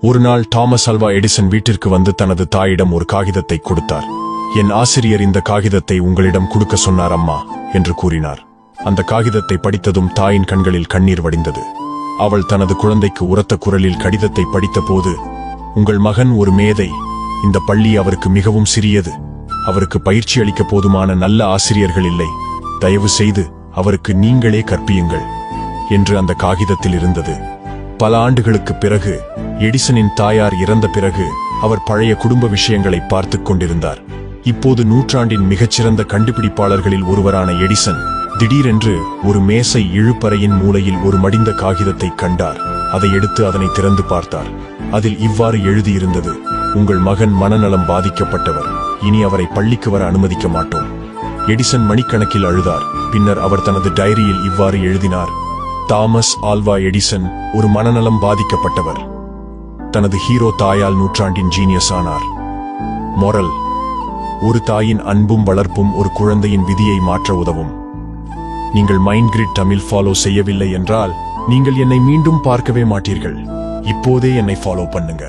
ஒரு நாள் Thomas halwa Edison வீட்டிற்கு வந்து தனது தாயிடம் ஒரு காகிதத்தை கொடுத்தார். என் ஆசிரியர் இந்த காகிதத்தை உங்களிடம் கொடுக்க சொன்னார் அம்மா என்று கூறினார். அந்த காகிதத்தை படித்ததும் தாயின் கண்களில் கண்ணீர் வடிந்தது. அவள் தனது குழந்தைக்கு உரத்த குரலில் கடிதத்தை படித்தபோது உங்கள் மகன் ஒரு மேதை. இந்த பள்ளி அவருக்கு மிகவும் சிறியது. அவருக்கு பயிற்சி அளிக்க போதுமான நல்ல ஆசிரியர்கள் இல்லை. தயவு செய்து அவருக்கு நீங்களே கற்பியுங்கள் என்று அந்த காகிதத்தில் இருந்தது. பல ஆண்டுகளுக்குப் பிறகு எடிசனின் தாயார் இறந்த பிறகு அவர் பழைய குடும்ப விஷயங்களை பார்த்துக் கொண்டிருந்தார். இப்போது நூற்றாண்டின் மிகச்சிறந்த கண்டுபிடிப்பாளர்களில் ஒருவரான எடிசன் திடீரென்று ஒரு மேசை இழுப்பறையின் மூலையில் ஒரு மடிந்த காகிதத்தை கண்டார். அதை எடுத்து அதனை திறந்து பார்த்தார். அதில் இவ்வாறு எழுதியிருந்தது உங்கள் மகன் மனநலம் பாதிக்கப்பட்டவர். இனி அவரை பள்ளிக்கு வர அனுமதிக்க மாட்டோம். எடிசன் மணிக்கணக்கில் அழுதார். பின்னர் அவர் தனது டைரியில் இவ்வாறு எழுதினார் தாமஸ் ஆல்வா எடிசன் ஒரு மனநலம் பாதிக்கப்பட்டவர். தனது ஹீரோ தாயால் நூற்றாண்டின் ஜீனியஸ் ஆனார். மொரல் ஒரு தாயின் அன்பும் வளர்ப்பும் ஒரு குழந்தையின் விதியை மாற்ற உதவும். நீங்கள் மைண்ட் கிரிட் தமிழ் ஃபாலோ செய்யவில்லை என்றால் நீங்கள் என்னை மீண்டும் பார்க்கவே மாட்டீர்கள். இப்போதே என்னை ஃபாலோ பண்ணுங்க.